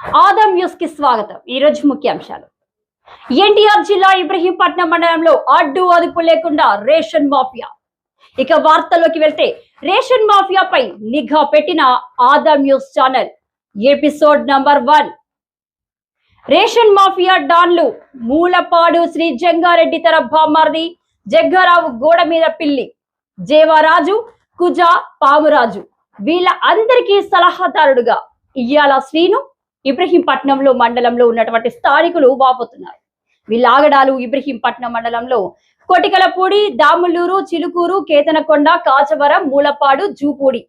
ఆదం న్యూస్కి స్వాగతం. ఈ రోజు ముఖ్యాంశాలు. ఎన్టీఆర్ జిల్లా ఇబ్రహీంపట్నం మండలంలో అడ్డు అదుపు లేకుండా రేషన్ మాఫియా. ఇక వార్తల్లోకి వెళ్తే రేషన్ మాఫియాపై నిఘా పెట్టిన Aadam news channel episode number one. Ration mafia డాన్లు Mulapadu Shri Jangareddy తర బామ్మార్ది జగ్గారావు గోడ మీద పిల్లి జేవారాజు కుజా పామురాజు. వీళ్ళ అందరికీ సలహాదారుడుగా ఇయ్యాల శ్రీను ఇబ్రహీంపట్నంలో మండలంలో ఉన్నటువంటి స్థానికులు వాపోతున్నారు. వీళ్ళ ఆగడాలు ఇబ్రహీంపట్నం మండలంలో కొటికలపూడి దాములూరు చిలుకూరు కేతనకొండ కాచవరం మూలపాడు జూపూడి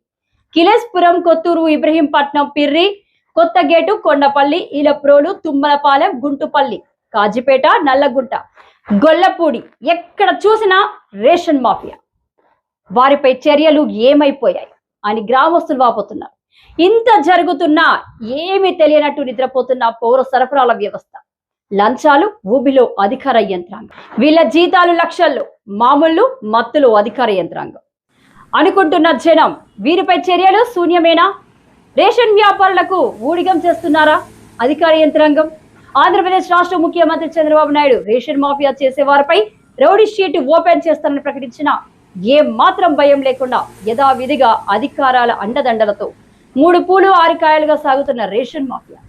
కిలేస్పురం కొత్తూరు ఇబ్రహీంపట్నం పిర్రి కొత్తగేటు కొండపల్లి ఈలప్రోలు తుమ్మలపాలెం గుంటుపల్లి కాజిపేట నల్లగుంట గొల్లపూడి ఎక్కడ చూసినా రేషన్ మాఫియా. వారిపై చర్యలు ఏమైపోయాయి అని గ్రామస్తులు వాపోతున్నారు. ఇంత జరుగుతున్నా ఏమీ తెలియనట్టు నిద్రపోతున్న పౌర సరఫరాల వ్యవస్థ. లంచాలు ఊబిలో అధికార యంత్రాంగం. వీళ్ళ జీతాలు లక్షల్లో మామూలు మత్తులు అధికార యంత్రాంగం. అనుకుంటున్న జనం వీరిపై చర్యలు శూన్యమేనా? రేషన్ వ్యాపారులకు ఊడిగం చేస్తున్నారా అధికార యంత్రాంగం? ఆంధ్రప్రదేశ్ రాష్ట్ర ముఖ్యమంత్రి చంద్రబాబు నాయుడు రేషన్ మాఫియా చేసే వారిపై రౌడీ షీట్ ఓపెన్ చేస్తానని ప్రకటించిన ఏ మాత్రం భయం లేకుండా యథావిధిగా అధికారాల అండదండలతో మూడు పూలు ఆరు కాయలుగా సాగుతున్న రేషన్ మాఫియా.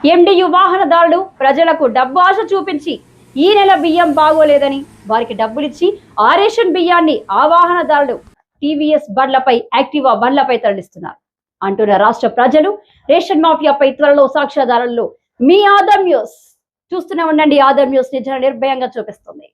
ఎండియు వాహనదారులు ప్రజలకు డబ్బు ఆశ చూపించి ఈ నెల బియ్యం బాగోలేదని వారికి డబ్బులిచ్చి ఆ రేషన్ బియ్యాన్ని ఆ వాహనదారులు టీవీఎస్ బండ్లపై యాక్టివా బండ్లపై తరలిస్తున్నారు. అంటున్న రాష్ట్ర ప్రజలు రేషన్ మాఫియాపై త్వరలో సాక్ష్యాధారాల్లో మీ ఆదం న్యూస్. చూస్తూనే ఉండండి ఆదం న్యూస్ నిజంగా నిర్భయంగా చూపిస్తుంది.